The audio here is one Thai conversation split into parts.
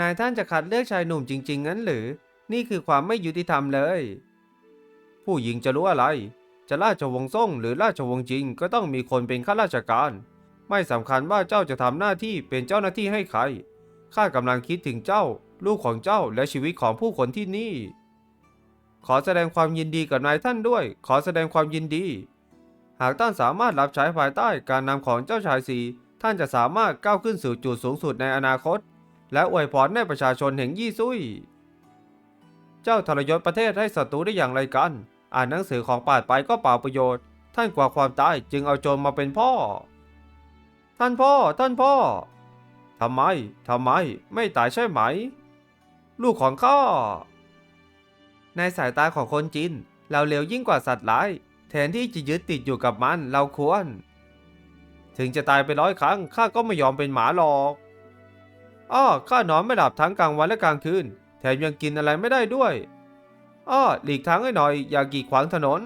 นายท่านจะคัดเลือกชายหนุ่มจริง ๆ งั้นหรือ นี่คือความไม่ยุติธรรมเลย ผู้หญิงจะรู้อะไร จะราชวงศ์ซ่งหรือราชวงศ์จริง ก็ต้องมีคนเป็นข้าราชการ ไม่สำคัญว่าเจ้าจะทำหน้าที่เป็นเจ้าหน้าที่ให้ใคร ข้ากำลังคิดถึงเจ้า ลูกของเจ้าและชีวิตของผู้คนที่นี่ ขอแสดงความยินดีกับนายท่านด้วย ขอแสดงความยินดี หากท่านสามารถรับใช้ภายใต้การนำของเจ้าชายสีท่านจะสามารถก้าวขึ้นสู่จุดสูงสุดในอนาคต และอวยพรให้ประชาชนแห่งยี่ซุย เจ้าทรยศประเทศให้ศัตรูได้อย่างไรกัน อ่านหนังสือของปาดไปก็เปล่าประโยชน์ ท่านกว่าความตายจึงเอาโจรมาเป็นพ่อ ท่านพ่อ ท่านพ่อ ทำไม ทำไม ไม่ตายใช่ไหม ลูกของข้า ในสายตาของคนจีนเราเร็วยิ่งกว่าสัตว์ร้าย แทนที่จะยึดติดอยู่กับมันเราควร ถึงจะตายไปร้อยครั้งข้าก็ไม่ยอมเป็นหมาหรอก อ้อข้านอนไม่หลับทั้งกลางวันและกลางคืน แถมยังกินอะไรไม่ได้ด้วย อ้อหลีกทางให้หน่อย อย่ากีดขวางถนน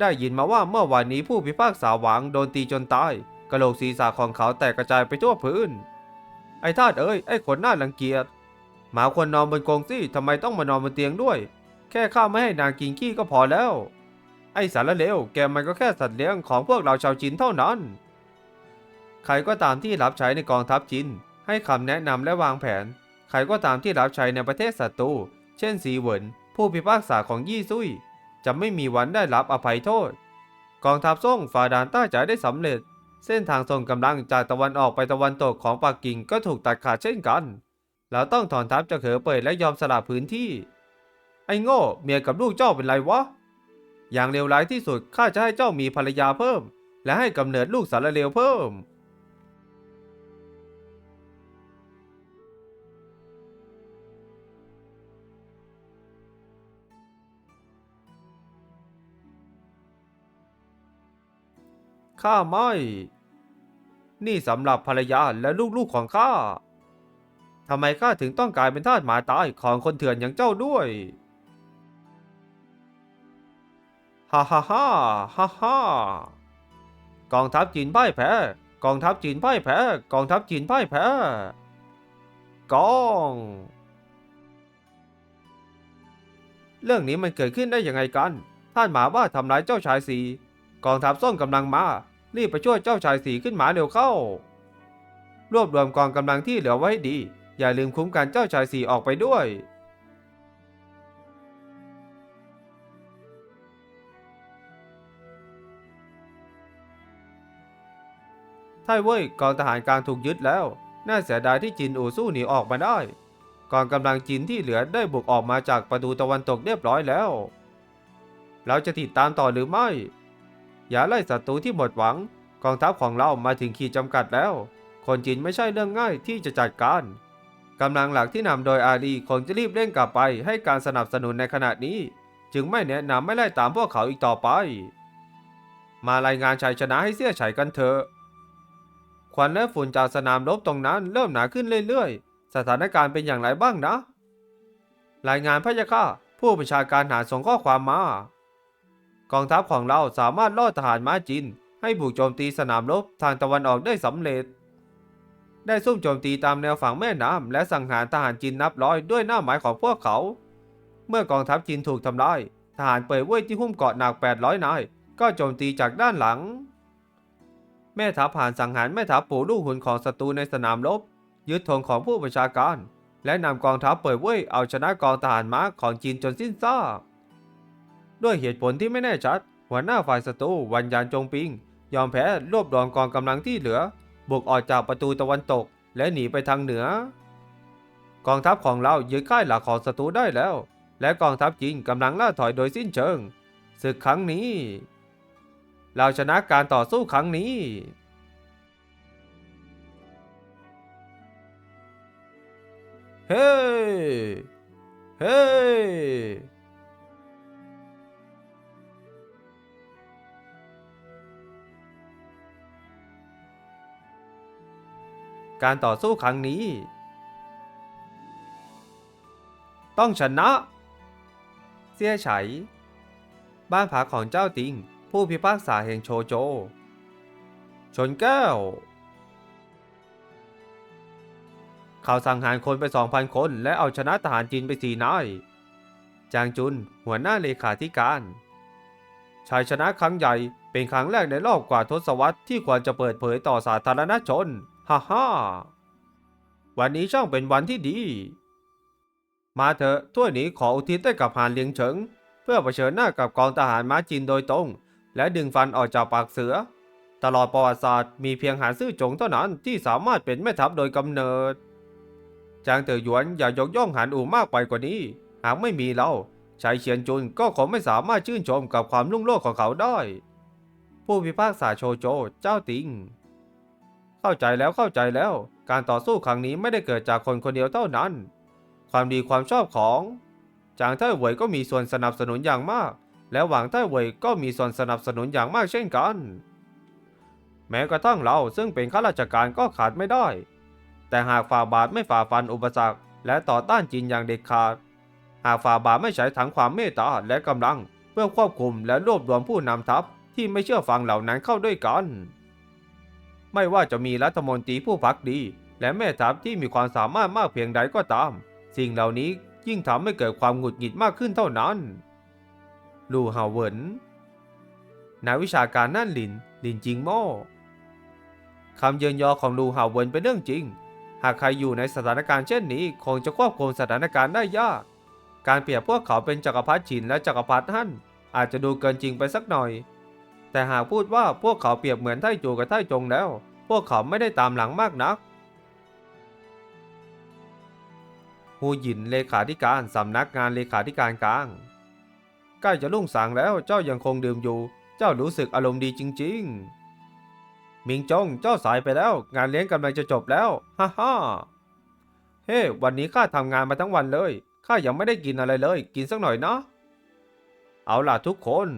ได้ยินมาว่าเมื่อวานนี้ผู้พิพากษาหวังโดนตีจนตาย กระโหลกศีรษะของเขาแตกกระจายไปทั่วพื้น ไอ้ทาสเอ้ย ไอ้ขนหน้ารังเกียจ หมาควรนอนบนกองสิทำไมต้องมานอนบนเตียงด้วย แค่ข้าไม่ให้นางกินขี้ก็พอแล้ว ไอ้สารเลว แกมันก็แค่สัตว์เลี้ยงของพวกเราชาวจีนเท่านั้น ใครก็ตามที่รับใช้ในกองทัพจีน ให้คำแนะนำและวางแผน ใครก็ตามที่รับใช้ในประเทศศัตรู เช่นสีเหวิน ผู้พิพากษาของยี่ซุย จะไม่มีวันได้รับอภัยโทษ กองทัพส่งฝ่าด่านใต้จ่ายได้สำเร็จ เส้นทางส่งกำลังจากตะวันออกไปตะวันตกของปักกิ่งก็ถูกตัดขาดเช่นกัน เราต้องถอนทัพจากเขอเปิดและยอมสละพื้นที่ ไอ้โง่เมียกับลูกเจ้าเป็นไรวะ อย่างเลวร้ายที่สุดข้าจะให้เจ้ามีภรรยาเพิ่ม และให้กำเนิดลูกสารเลวเพิ่ม ข้าไม่ นี่สำหรับภรรยาและลูกๆของข้าทำไมข้าถึงต้องกลายเป็นทาสหมาตายของคนเถื่อนอย่างเจ้าด้วย ฮ่าฮ่าฮ่าฮ่าฮ่ากองทัพจีนพ่ายแพ้ กองทัพจีนพ่ายแพ้ กองทัพจีนพ่ายแพ้ กอง เรื่องนี้มันเกิดขึ้นได้ยังไงกัน ท่านหมาว่าทำร้ายเจ้าชายสี กองทัพส่งกำลังมา รีบไปช่วยเจ้าชายสีขึ้นมาเร็วเข้า รวบรวมกองกำลังที่เหลือไว้ให้ดี อย่าลืมคุ้มกันเจ้าชายสีออกไปด้วยใช่เว้ยกองทหารกลางถูกยึดแล้ว น่าเสียดายที่จินอูสู้หนีออกมาได้ กองกำลังจีนที่เหลือได้บุกออกมาจากประตูตะวันตกเรียบร้อยแล้ว เราจะติดตามต่อหรือไม่ อย่าไล่ศัตรูที่หมดหวัง กองทัพของเรามาถึงขีดจำกัดแล้ว คนจีนไม่ใช่เรื่องง่ายที่จะจัดการกำลังหลักที่นำโดยอาลีคงจะรีบเร่งกลับไปให้การสนับสนุนในขณะนี้ จึงไม่แนะนำไม่ไล่ตามพวกเขาอีกต่อไป มารายงานชัยชนะให้เสียชัยกันเถอะควันและฝุ่นจากสนามรบตรงนั้นเริ่มหนาขึ้นเรื่อยๆ สถานการณ์เป็นอย่างไรบ้างนะ รายงานพระยาค่ะผู้บัญชาการหาส่งข้อความมา กองทัพของเราสามารถล่อทหารม้าจีนให้บุกโจมตีสนามรบทางตะวันออกได้สำเร็จ ได้ซุ่มโจมตีตามแนวฝั่งแม่น้ำและสังหารทหารจีนนับร้อยด้วยหน้าหมายของพวกเขา เมื่อกองทัพจีนถูกทำลายทหารเป่ยเว่ยที่หุ้มเกาะหนัก 800 นาย ก็โจมตีจากด้านหลัง แม่ทัพผ่านสังหารแม่ทัพปู่ลูกหุ่นของศัตรูในสนามรบยึดธงของผู้บัญชาการ และนำกองทัพเป่ยเว่ยเอาชนะกองทหารม้าของจีนจนสิ้นซาก ด้วยเหตุผลที่ไม่แน่ชัด หัวหน้าฝ่ายศัตรูวันยานจงปิง ยอมแพ้รวบรวมกองกำลังที่เหลือ บุกออกจากประตูตะวันตก และหนีไปทางเหนือ กองทัพของเรายึดค่ายหลักของศัตรูได้แล้ว และกองทัพจีนกำลังล่าถอยโดยสิ้นเชิงศึกครั้งนี้ เราชนะการต่อสู้ครั้งนี้เฮ้ เฮ้ การต่อสู้ครั้งนี้ ต้องชนะ เสี่ยไฉ บ้านพักของเจ้าติง ผู้พิพากษาแห่งโชโจ ชนแก้ว เขาสังหารคนไปสองพันคน และเอาชนะทหารจีนไปสี่นายจางจุนหัวหน้าเลขาธิการชัยชนะครั้งใหญ่เป็นครั้งแรกในรอบกว่าทศวรรษที่ควรจะเปิดเผยต่อสาธารณชน ฮ่าฮ่าวันนี้ช่างเป็นวันที่ดี มาเถอะถ้วยนี้ขออุทิศให้กับหานเลียงเฉิง เพื่อเผชิญหน้ากับกองทหารม้าจีนโดยตรง และดึงฟันออกจากปากเสือ ตลอดประวัติศาสตร์มีเพียงหานซื่อจงเท่านั้นที่สามารถเป็นแม่ทัพโดยกำเนิดจางเตอหยวนอย่ายกย่องหานอู่มากไปกว่านี้ หากไม่มีเราชายเฉียนจุนก็คงไม่สามารถชื่นชมกับความลุ่งโลดของเขาได้ ผู้พิพากษาโชโจ เจ้าติง เข้าใจแล้วเข้าใจแล้ว การต่อสู้ครั้งนี้ไม่ได้เกิดจากคนคนเดียวเท่านั้น ความดีความชอบของจางเต้ยเหวยก็มีส่วนสนับสนุนอย่างมาก และหวังเต้ยเหวยก็มีส่วนสนับสนุนอย่างมากเช่นกัน แม้กระทั่งเราซึ่งเป็นข้าราชการก็ขาดไม่ได้ แต่หากฝ่าบาทไม่ฝ่าฟันอุปสรรค และต่อต้านจีนอย่างเด็ดขาด หากฝ่าบาทไม่ใช้ถังความเมตตาและกำลัง เพื่อควบคุมและรวบรวมผู้นำทัพที่ไม่เชื่อฟังเหล่านั้นเข้าด้วยกัน ไม่ว่าจะมีรัฐมนตรีผู้พักดี และแม่ทัพที่มีความสามารถมากเพียงใดก็ตาม สิ่งเหล่านี้ยิ่งทำให้เกิดความหงุดหงิดมากขึ้นเท่านั้น ลู่ฮาวเวินนายวิชาการนั่นลินลินจิงโม่คำเยือนยอของลู่ฮาวเวินเป็นเรื่องจริง หากใครอยู่ในสถานการณ์เช่นนี้คงจะควบคุมสถานการณ์ได้ยาก การเปรียบพวกเขาเป็นจักรพรรดิฉินและจักรพรรดิฮั่นอาจจะดูเกินจริงไปสักหน่อย แต่หากพูดว่าพวกเขาเปรียบเหมือนไท่จูกับไท่จงแล้ว พวกเขาไม่ได้ตามหลังมากนักฮูหยินเลขาธิการสำนักงานเลขาธิการกลางใกล้จะลุ่งสางแล้วเจ้ายังคงดื่มอยู่ เจ้ารู้สึกอารมณ์ดีจริง ๆ มิงจงเจ้าสายไปแล้ว งานเลี้ยงกำลังจะจบแล้วฮ่าฮ่าเฮ้วันนี้ข้าทำงานมาทั้งวันเลยข้ายังไม่ได้กินอะไรเลย กินสักหน่อยนะเอาล่ะทุกคน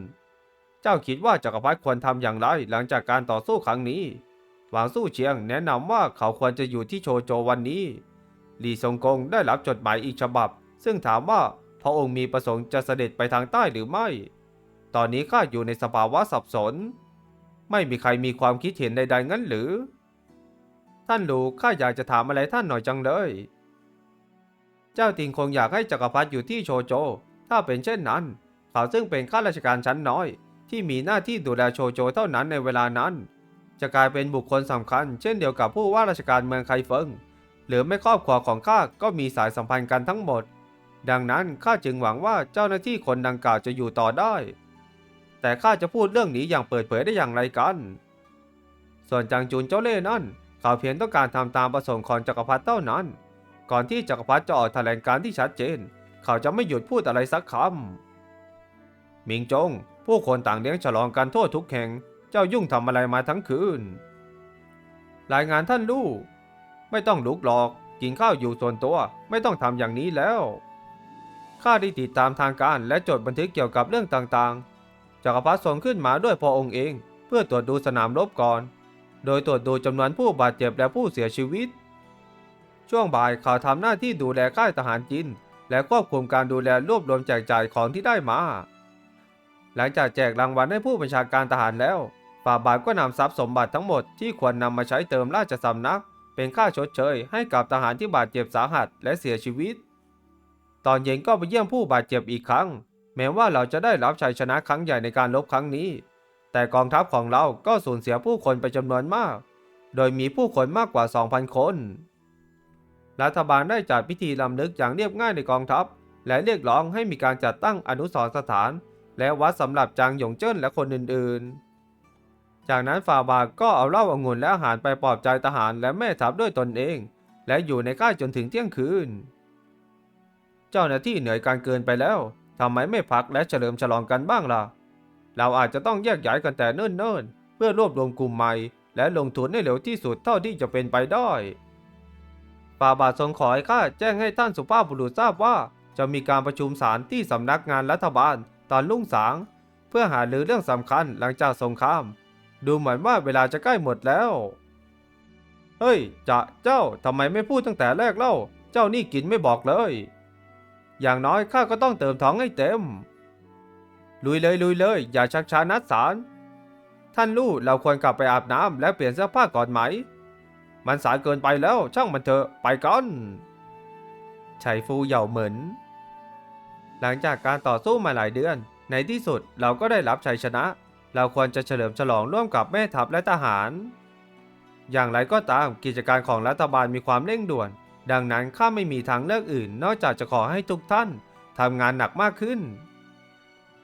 เจ้าคิดว่าจักรพรรดิควรทำอย่างไรหลังจากการต่อสู้ครั้งนี้หวางสู้เชียงแนะนำว่าเขาควรจะอยู่ที่โชโจวันนี้หลี่ซงกงได้รับจดหมายอีกฉบับ ซึ่งถามว่าพระองค์มีประสงค์จะเสด็จไปทางใต้หรือไม่ ตอนนี้ข้าอยู่ในสภาวะสับสน ไม่มีใครมีความคิดเห็นใดๆงั้นหรือ ท่านลูข้าอยากจะถามอะไรท่านหน่อยจังเลย เจ้าติงคงอยากให้จักรพรรดิอยู่ที่โชโจ ถ้าเป็นเช่นนั้น เขาซึ่งเป็นข้าราชการชั้นน้อย ที่มีหน้าที่ดูแลโชโจเท่านั้นในเวลานั้น จะกลายเป็นบุคคลสำคัญ เช่นเดียวกับผู้ว่าราชการเมืองไคเฟิง หรือไม่ครอบครัวของข้าก็มีสายสัมพันธ์กันทั้งหมด ดังนั้นข้าจึงหวังว่าเจ้าหน้าที่คนดังกล่าวจะอยู่ต่อได้ แต่ข้าจะพูดเรื่องนี้อย่างเปิดเผยได้อย่างไรกัน ส่วนจางจุนเจ้าเล่นั่นเขาเพียงต้องการทำตามประสงค์ของจักรพรรดิเท่านั้น ก่อนที่จักรพรรดิจะออกแถลงการที่ชัดเจน เขาจะไม่หยุดพูดอะไรสักคำมิงจง ผู้คนต่างเลี้ยงฉลองกันทั่วทุกแห่ง เจ้ายุ่งทำอะไรมาทั้งคืน รายงานท่านลูก ไม่ต้องลุกหรอก กินข้าวอยู่ส่วนตัว ไม่ต้องทำอย่างนี้แล้ว ข้าได้ติดตามทางการและจดบันทึกเกี่ยวกับเรื่องต่างๆ จักรพรรดิส่งขึ้นมาด้วยพระองค์เอง เพื่อตรวจดูสนามรบก่อน โดยตรวจดูจำนวนผู้บาดเจ็บและผู้เสียชีวิต ช่วงบ่ายเขาทำหน้าที่ดูแลค่ายทหารจีนและควบคุมการดูแลรวบรวมแจกจ่ายของที่ได้มา หลังจากแจกรางวัลให้ผู้บัญชาการทหารแล้วฝ่าบาทก็นำทรัพย์สมบัติทั้งหมดที่ควรนำมาใช้เติมราชสำนัก เป็นค่าชดเชย ให้กับทหารที่บาดเจ็บสาหัสและเสียชีวิต ตอนเย็นก็ไปเยี่ยมผู้บาดเจ็บอีกครั้ง แม้ว่าเราจะได้รับชัยชนะครั้งใหญ่ในการรบครั้งนี้ แต่กองทัพของเราก็สูญเสียผู้คนไปจำนวนมาก โดยมีผู้คนมากกว่า 2,000 คน รัฐบาลได้จัดพิธีลำลึกอย่างเรียบง่ายในกองทัพ และเรียกร้องให้มีการจัดตั้งอนุสรณ์สถาน และวัดสำหรับจางหยงเจิ้นและคนอื่นๆ จากนั้นฝ่าบาทก็เอาเหล้าองุ่นและอาหารไปปลอบใจทหารและแม่ทัพด้วยตนเอง และอยู่ในค่ายจนถึงเที่ยงคืน เจ้าหน้าที่เหนื่อยการเกินไปแล้วทำไมไม่พักและเฉลิมฉลองกันบ้างล่ะ เราอาจจะต้องแยกย้ายกันแต่เนิ่นๆ เพื่อรวบรวมกลุ่มใหม่ และลงทุนให้เร็วที่สุดเท่าที่จะเป็นไปได้ฝ่าบาททรงขอให้ข้าแจ้งให้ท่านสุภาพบุรุษทราบว่า จะมีการประชุมศาลที่สำนักงานรัฐบาล ตอนรุ่งสาง เพื่อหาหรือเรื่องสำคัญหลังจากสงคราม ดูเหมือนว่าเวลาจะใกล้หมดแล้ว เฮ้ยจะเจ้าทำไมไม่พูดตั้งแต่แรกเล่า เจ้านี่กินไม่บอกเลย อย่างน้อยข้าก็ต้องเติมท้องให้เต็ม ลุยเลยลุยเลย อย่าชักช้านัดสารท่านลู่เราควรกลับไปอาบน้ำและเปลี่ยนเสื้อผ้าก่อนไหม มันสายเกินไปแล้วช่างมันเถอะไปกันไฉฟูเหย่าเหมิน หลังจากการต่อสู้มาหลายเดือน ในที่สุดเราก็ได้รับชัยชนะ เราควรจะเฉลิมฉลองร่วมกับแม่ทัพและทหาร อย่างไรก็ตามกิจการของรัฐบาลมีความเร่งด่วน ดังนั้นข้าไม่มีทางเลือกอื่น นอกจากจะขอให้ทุกท่านทำงานหนักมากขึ้น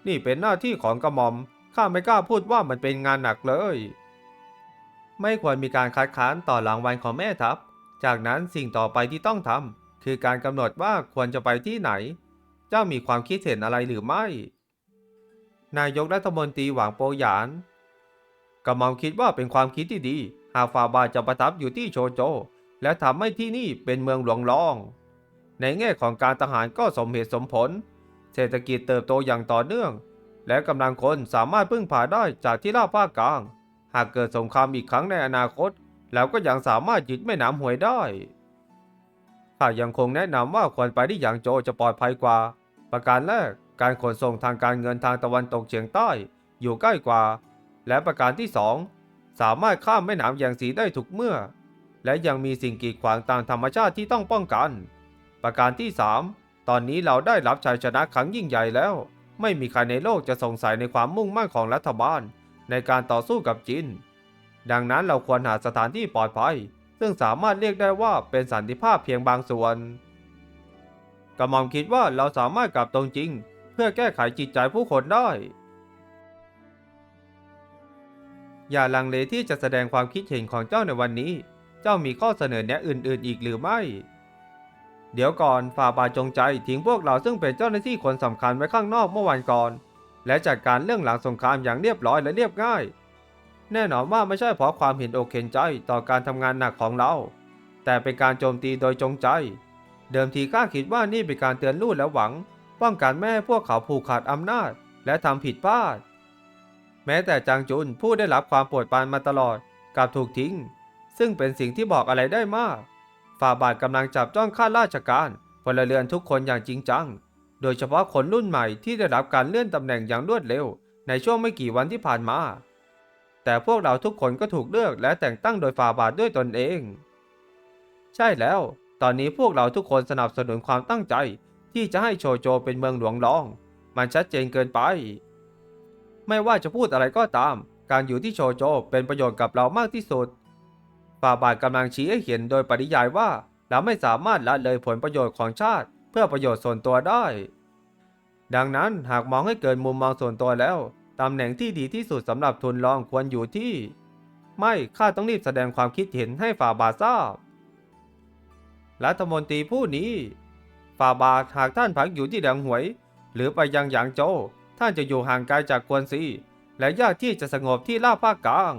นี่เป็นหน้าที่ของกระหม่อมข้าไม่กล้าพูดว่ามันเป็นงานหนักเลย ไม่ควรมีการคัดค้านต่อรางวัลของแม่ทัพ จากนั้นสิ่งต่อไปที่ต้องทำคือการกำหนดว่าควรจะไปที่ไหน เจ้ามีความคิดเห็นอะไรหรือไม่ นายกรัฐมนตรีหวังโปหยานกระหม่อมคิดว่าเป็นความคิดที่ดี หากฟาบาจะประทับอยู่ที่โชโจ และทำให้ที่นี่เป็นเมืองหลวงรอง ในแง่ของการทหารก็สมเหตุสมผล เศรษฐกิจเติบโตอย่างต่อเนื่อง และกำลังคนสามารถพึ่งพาได้จากที่ราบภาคกลาง หากเกิดสงครามอีกครั้งในอนาคต แล้วก็ยังสามารถยึดแม่น้ำหวยได้ ข้ายังคงแนะนำว่าควรไปที่หยางโจวจะปลอดภัยกว่า ประการแรก การขนส่งทางการเงินทางตะวันตกเฉียงใต้ อยู่ใกล้กว่า และประการที่สองสามารถข้ามแม่น้ำอย่างสีได้ทุกเมื่อ และยังมีสิ่งกีดขวางตามธรรมชาติที่ต้องป้องกัน ประการที่สามตอนนี้เราได้รับชัยชนะครั้งยิ่งใหญ่แล้ว ไม่มีใครในโลกจะสงสัยในความมุ่งมั่นของรัฐบาล ในการต่อสู้กับจีนดังนั้นเราควรหาสถานที่ปลอดภัย ซึ่งสามารถเรียกได้ว่าเป็นสันติภาพเพียงบางส่วนกระหม่อมคิดว่าเราสามารถกลับตรงจริง เพื่อแก้ไขจิตใจผู้คนได้ อย่าลังเลที่จะแสดงความคิดเห็นของเจ้าในวันนี้ เจ้ามีข้อเสนอแนะอื่น ๆ อีกหรือไม่ เดี๋ยวก่อนฝ่าบาจงใจทิ้งพวกเราซึ่งเป็นเจ้าหน้าที่คนสำคัญไว้ข้างนอกเมื่อวันก่อน และจัดการเรื่องหลังสงครามอย่างเรียบร้อยและเรียบง่าย แน่นอนว่าไม่ใช่เพราะความเห็นอกเห็นใจต่อการทำงานหนักของเรา แต่เป็นการโจมตีโดยจงใจ เดิมทีข้าคิดว่านี่เป็นการเตือนลู่และหวัง ป้องกันไม่ให้พวกเขาผูกขาดอำนาจ และทำผิดพลาด แม้แต่จางจุนผู้ได้รับความโปรดปรานมาตลอดกลับถูกทิ้ง ซึ่งเป็นสิ่งที่บอกอะไรได้มาก ฝ่าบาทกำลังจับจ้องข้าราชการพลเรือนทุกคนอย่างจริงจัง โดยเฉพาะคนรุ่นใหม่ที่ได้รับการเลื่อนตำแหน่งอย่างรวดเร็ว ในช่วงไม่กี่วันที่ผ่านมา แต่พวกเราทุกคนก็ถูกเลือกและแต่งตั้งโดยฝ่าบาทด้วยตนเอง ใช่แล้ว ตอนนี้พวกเราทุกคนสนับสนุนความตั้งใจ ที่จะให้โชโจเป็นเมืองหลวงรอง มันชัดเจนเกินไป ไม่ว่าจะพูดอะไรก็ตาม การอยู่ที่โชโจเป็นประโยชน์กับเรามากที่สุดฝ่าบาทกำลังชี้ให้เห็นโดยปริยายว่าเราไม่สามารถละเลยผลประโยชน์ของชาติ เพื่อประโยชน์ส่วนตัวได้ ดังนั้นหากมองให้เกินมุมมองส่วนตัวแล้ว ตำแหน่งที่ดีที่สุดสำหรับทุนรองควรอยู่ที่ ไม่ข้าต้องรีบแสดงความคิดเห็นให้ฝ่าบาททราบ รัฐมนตรีผู้นี้ ฝ่าบาทหากท่านพักอยู่ที่แดงหวย หรือไปยังหยางโจวท่านจะอยู่ห่างไกลจากกวนซีและยากที่จะสงบที่ลาภาคกลาง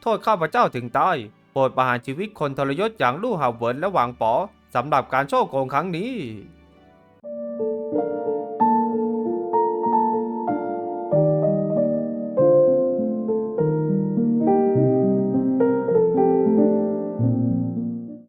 โทษข้าพเจ้าถึงตายโปรดประหารชีวิตคนทรยศอย่างลู่หาเวินและหวังป๋อสำหรับการโชคโกงครั้งนี้